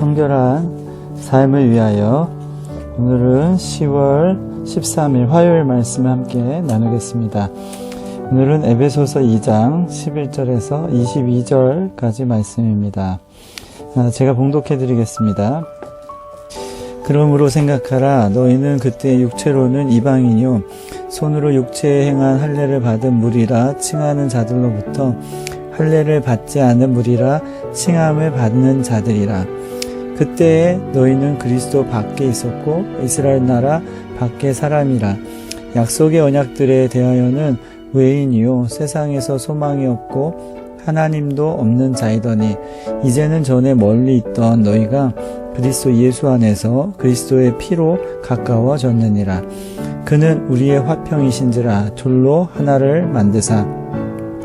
성결한 삶을 위하여 오늘은 10월 13일 화요일 말씀을 함께 나누겠습니다. 오늘은 에베소서 2장 11절에서 22절까지 말씀입니다. 아, 제가 봉독해 드리겠습니다. 그러므로 생각하라 너희는 그때 육체로는 이방인이요 손으로 육체에 행한 할례를 받은 무리라 칭하는 자들로부터 할례를 받지 않은 무리라 칭함을 받는 자들이라 그때에 너희는 그리스도 밖에 있었고 이스라엘 나라 밖에 사람이라. 약속의 언약들에 대하여는 외인이요 세상에서 소망이 없고 하나님도 없는 자이더니. 이제는 전에 멀리 있던 너희가 그리스도 예수 안에서 그리스도의 피로 가까워졌느니라. 그는 우리의 화평이신지라 둘로 하나를 만드사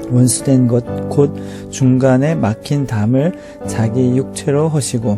원수된 것 곧 중간에 막힌 담을 자기 육체로 허시고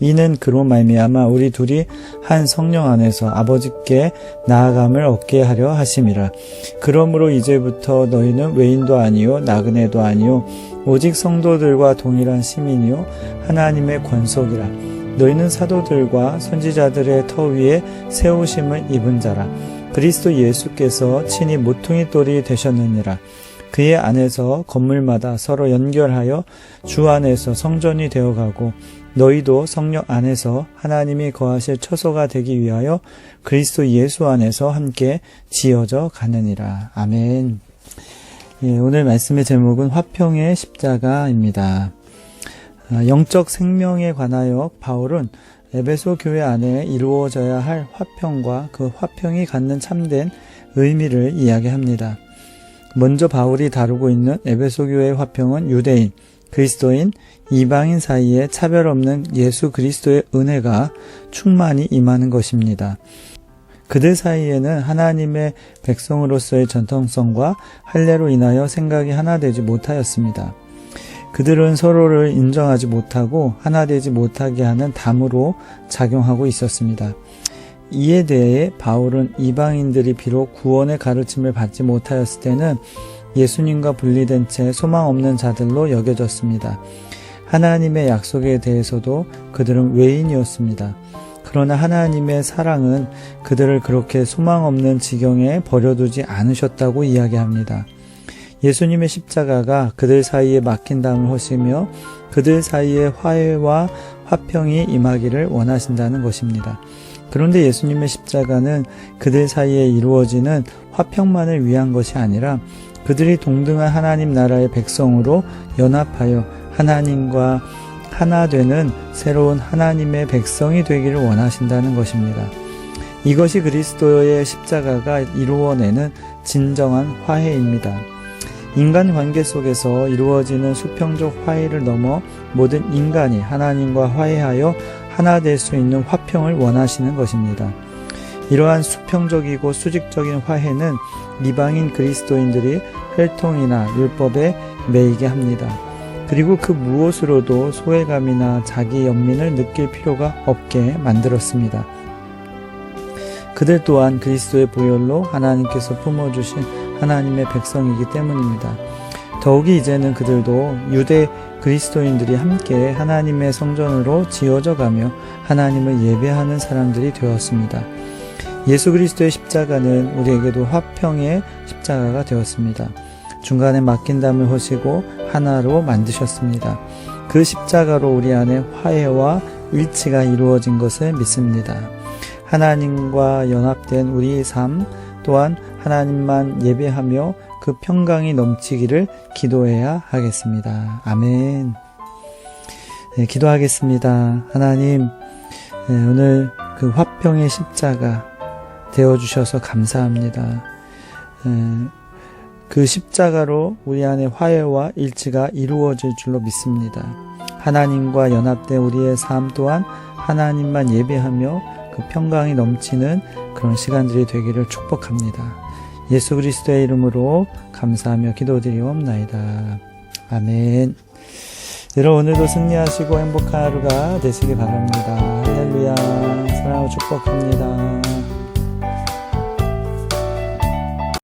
이는 그로 말미암아 우리 둘이 한 성령 안에서 아버지께 나아감을 얻게 하려 하심이라. 그러므로 이제부터 너희는 외인도 아니요 나그네도 아니요 오직 성도들과 동일한 시민이요 하나님의 권속이라. 너희는 사도들과 선지자들의 터 위에 세우심을 입은 자라. 그리스도 예수께서 친히 모퉁이 돌이 되셨느니라 그의 안에서 건물마다 서로 연결하여 주 안에서 성전이 되어가고 너희도 성령 안에서 하나님이 거하실 처소가 되기 위하여 그리스도 예수 안에서 함께 지어져 가느니라. 아멘. 예, 오늘 말씀의 제목은 화평의 십자가입니다. 아, 영적 생명에 관하여 바울은 에베소 교회 안에 이루어져야 할 화평과 그 화평이 갖는 참된 의미를 이야기합니다. 먼저 바울이 다루고 있는 에베소 교회의 화평은 유대인, 그리스도인, 이방인 사이에 차별 없는 예수 그리스도의 은혜가 충만히 임하는 것입니다. 그들 사이에는 하나님의 백성으로서의 전통성과 할례로 인하여 생각이 하나 되지 못하였습니다. 그들은 서로를 인정하지 못하고 하나 되지 못하게 하는 담으로 작용하고 있었습니다. 이에 대해 바울은 이방인들이 비록 구원의 가르침을 받지 못하였을 때는 예수님과 분리된 채 소망 없는 자들로 여겨졌습니다. 하나님의 약속에 대해서도 그들은 외인이었습니다. 그러나 하나님의 사랑은 그들을 그렇게 소망 없는 지경에 버려두지 않으셨다고 이야기합니다. 예수님의 십자가가 그들 사이에 막힌 담을 허시며 그들 사이에 화해와 화평이 임하기를 원하신다는 것입니다. 그런데 예수님의 십자가는 그들 사이에 이루어지는 화평만을 위한 것이 아니라 그들이 동등한 하나님 나라의 백성으로 연합하여 하나님과 하나 되는 새로운 하나님의 백성이 되기를 원하신다는 것입니다. 이것이 그리스도의 십자가가 이루어내는 진정한 화해입니다. 인간 관계 속에서 이루어지는 수평적 화해를 넘어 모든 인간이 하나님과 화해하여 하나 될 수 있는 화평을 원하시는 것입니다. 이러한 수평적이고 수직적인 화해는 이방인 그리스도인들이 혈통이나 율법에 매이게 합니다. 그리고 그 무엇으로도 소외감이나 자기 연민을 느낄 필요가 없게 만들었습니다. 그들 또한 그리스도의 보혈로 하나님께서 품어주신 하나님의 백성이기 때문입니다. 더욱이 이제는 그들도 유대 그리스도인들이 함께 하나님의 성전으로 지어져 가며 하나님을 예배하는 사람들이 되었습니다. 예수 그리스도의 십자가는 우리에게도 화평의 십자가가 되었습니다. 중간에 막힌 담을 허시고 하나로 만드셨습니다. 그 십자가로 우리 안에 화해와 일치가 이루어진 것을 믿습니다. 하나님과 연합된 우리의 삶 또한 하나님만 예배하며 그 평강이 넘치기를 기도해야 하겠습니다. 아멘. 네, 기도하겠습니다. 하나님, 네, 오늘 그 화평의 십자가 되어주셔서 감사합니다. 네, 그 십자가로 우리 안에 화해와 일치가 이루어질 줄로 믿습니다. 하나님과 연합된 우리의 삶 또한 하나님만 예배하며 그 평강이 넘치는 그런 시간들이 되기를 축복합니다. 예수 그리스도의 이름으로 감사하며 기도드리옵나이다. 아멘. 여러분 오늘도 승리하시고 행복한 하루가 되시기 바랍니다. 할렐루야. 사랑하고 축복합니다.